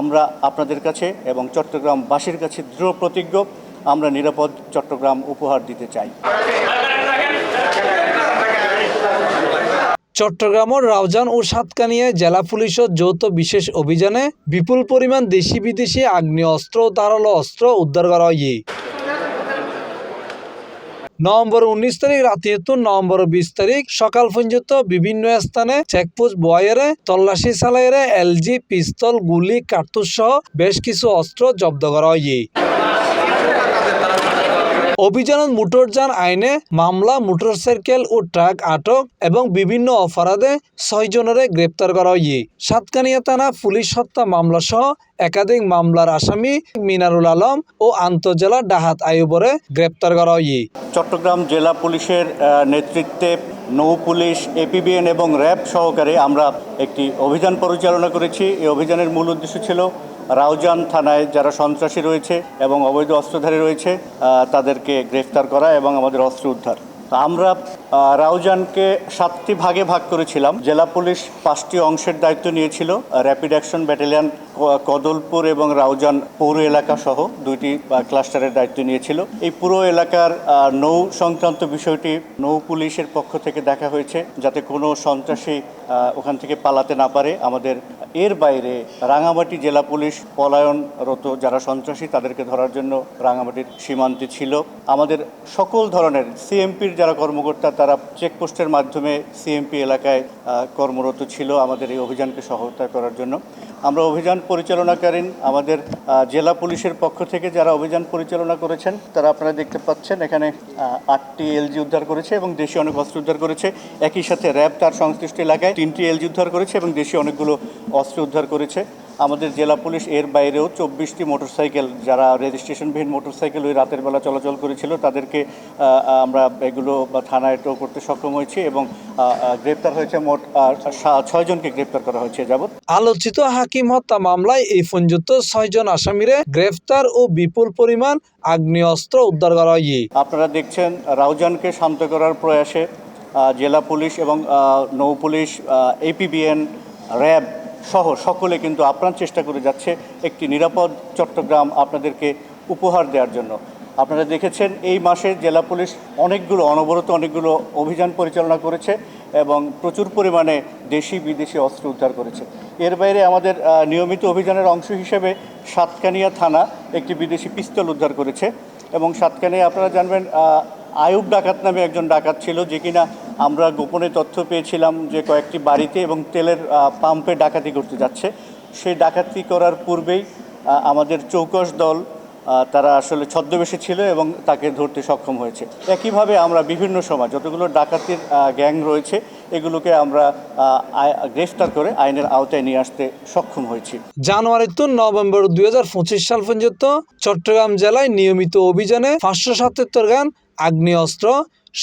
আমরা আপনাদের কাছে এবং চট্টগ্রামবাসীর কাছে দৃঢ় প্রতিজ্ঞ, আমরা নিরাপদ চট্টগ্রাম উপহার দিতে চাই। চট্টগ্রামের রাউজান ও সাতকানিয়ায় জেলা পুলিশের যৌথ বিশেষ অভিযানে বিপুল পরিমাণ দেশি বিদেশি আগ্নেয় অস্ত্র ও ধারালো অস্ত্র উদ্ধার করা হয়। নভেম্বর উনিশ তারিখ, রাতে তো নভেম্বর বিশ তারিখ, সকাল পর্যন্ত বিভিন্ন স্থানে চেকপোস্ট বয়েরে, তল্লাশি চালাইরে, এলজি, পিস্তল, গুলি, কার্তুজ সহ বেশ কিছু অস্ত্র জব্দ করা হয় অভিযানত মোটরযান আইনে মামলা মোটরসাইকেল ও ট্রাক আটক এবং বিভিন্ন অপরাধে ছয় জনের গ্রেপ্তার করা হয় সাতকানিয়া থানা পুলিশ হত্যা মামলা সহ একাধিক মামলার আসামি মিনারুল আলম ও আন্তজেলা ডাহাত আয়ুবরে গ্রেপ্তার করা হয় চট্টগ্রাম জেলা পুলিশের নেতৃত্বে নৌ পুলিশ, এপিবিএন এবং র্যাব সহকারে আমরা একটি অভিযান পরিচালনা করেছি। এই অভিযানের মূল উদ্দেশ্য ছিল রাউজান থানায় যারা সন্ত্রাসী রয়েছে এবং অবৈধ অস্ত্রধারী রয়েছে তাদেরকে গ্রেফতার করা এবং আমাদের অস্ত্র উদ্ধার। আমরা রাউজানকে সাতটি ভাগে ভাগ করেছিলাম। জেলা পুলিশ পাঁচটি অংশের দায়িত্ব নিয়েছিল। র্যাপিড অ্যাকশন ব্যাটালিয়ন কদলপুর এবং রাউজান পৌর এলাকা সহ দুইটি ক্লাস্টারের দায়িত্ব নিয়েছিল। এই পুরো এলাকার নৌ সংক্রান্ত বিষয়টি নৌ পুলিশের পক্ষ থেকে দেখা হয়েছে যাতে কোনো সন্ত্রাসী ওখান থেকে পালাতে না পারে। আমাদের এর বাইরে রাঙামাটি জেলা পুলিশ পলায়নরত যারা সন্ত্রাসী, তাদেরকে ধরার জন্য রাঙামাটির সীমান্তে ছিল। আমাদের সকল ধরনের সিএমপির যারা কর্মকর্তা, তারা চেকপোস্টের মাধ্যমে সিএমপি এলাকায় কর্মরত ছিল আমাদের এই অভিযানকে সহায়তা করার জন্য। আমরা অভিযান পরিচালনাকালীন আমাদের জেলা পুলিশের পক্ষ থেকে যারা অভিযান পরিচালনা করেছেন, তারা আপনারা দেখতে পাচ্ছেন এখানে আটটি এলজি উদ্ধার করেছে এবং দেশীয় অনেক অস্ত্র উদ্ধার করেছে। একই সাথে র্যাব তার সংশ্লিষ্ট এলাকায় তিনটি এলজি উদ্ধার করেছে এবং দেশীয় অনেকগুলো অস্ত্র উদ্ধার করেছে। আমাদের জেলা পুলিশ এর বাইরেও চব্বিশটি মোটরসাইকেল যারা রেজিস্ট্রেশনবিহীন মোটরসাইকেল ওই রাতের বেলা চলাচল করেছিল তাদেরকে আমরা এগুলো থানায় টো করতে সক্ষম হয়েছি এবং গ্রেপ্তার হয়েছে মোট ছয়জনকে গ্রেপ্তার করা হয়েছে যাবৎ। আলোচিত হাকিম হত্যা মামলায় এই পর্যন্ত ছয়জন আসামিরে গ্রেফতার ও বিপুল পরিমাণ আগ্নেয় অস্ত্র উদ্ধার করা হয় আপনারা দেখছেন রাউজানকে শান্ত করার প্রয়াসে জেলা পুলিশ এবং নৌ পুলিশ এপিবিএন র্যাব সহ সকলে কিন্তু আপ্রাণ চেষ্টা করে যাচ্ছে একটি নিরাপদ চট্টগ্রাম আপনাদেরকে উপহার দেওয়ার জন্য। আপনারা দেখেছেন, এই মাসে জেলা পুলিশ অনেকগুলো, অনবরত অনেকগুলো অভিযান পরিচালনা করেছে এবং প্রচুর পরিমাণে দেশি, বিদেশি অস্ত্র উদ্ধার করেছে। এর বাইরে আমাদের নিয়মিত অভিযানের অংশ হিসেবে সাতকানিয়া থানা একটি বিদেশি পিস্তল উদ্ধার করেছে এবং সাতকানিয়া আপনারা জানবেন আয়ুব ডাকাত নামে একজন ডাকাত ছিল যে কিনা আমরা গোপনে তথ্য পেয়েছিলাম যে কয়েকটি বাড়িতে এবং তেলের পাম্পে ডাকাতি করতে যাচ্ছে। সেই ডাকাতি করার পূর্বেই আমাদের চৌকস দল তারা আসলে ছদ্মবেশে ছিল এবং তাকে ধরতে সক্ষম হয়েছে। একইভাবে আমরা বিভিন্ন সময় যতগুলো ডাকাতির গ্যাং রয়েছে, এগুলোকে আমরা গ্রেফতার করে আইনের আওতায় নিয়ে আসতে সক্ষম হয়েছি। জানুয়ারি তো নভেম্বর দুই হাজার পঁচিশ সাল পর্যন্ত চট্টগ্রাম জেলায় নিয়মিত অভিযানে পাঁচশো সাতাত্তর গান আগ্নেয় অস্ত্র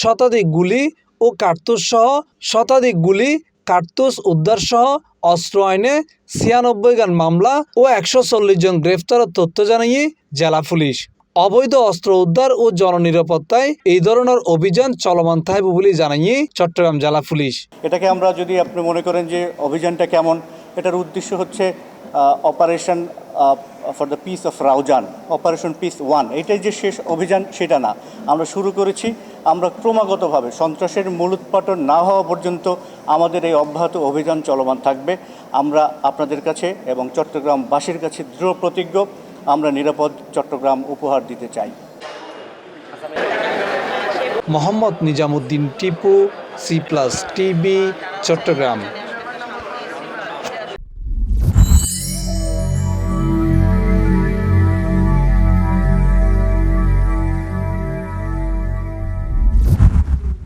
শতাধিক গুলি ও কার্তুজ সহ শতাধিক গুলি কার্তুজ উদ্ধার সহ অস্ত্র আইনে ছিয়ানব্বই গান মামলা ও একশো চল্লিশ জন গ্রেফতারের তথ্য জানিয়ে জেলা পুলিশ। অবৈধ অস্ত্র উদ্ধার ও জননিরাপত্তায় এই ধরনের অভিযান চলমান থাকবে বলে জানিয়ে চট্টগ্রাম জেলা পুলিশ। এটাকে আমরা যদি আপনি মনে করেন যে অভিযানটা কেমন, এটার উদ্দেশ্য হচ্ছে operation for the peace of Raozan operation peace one এটাই যে শেষ অভিযান সেটা না। আমরা শুরু করেছি, আমরা ক্রমাগতভাবে সন্ত্রাসের মূল মূলোৎপাটন না হওয়া পর্যন্ত আমাদের এই অব্যাহত অভিযান চলমান থাকবে। আমরা আপনাদের কাছে এবং চট্টগ্রামবাসীর কাছে দৃঢ় প্রতিজ্ঞ, আমরা নিরাপদ চট্টগ্রাম উপহার দিতে চাই। Mohammad Nizamuddin Tipu C plus TV Chattogram.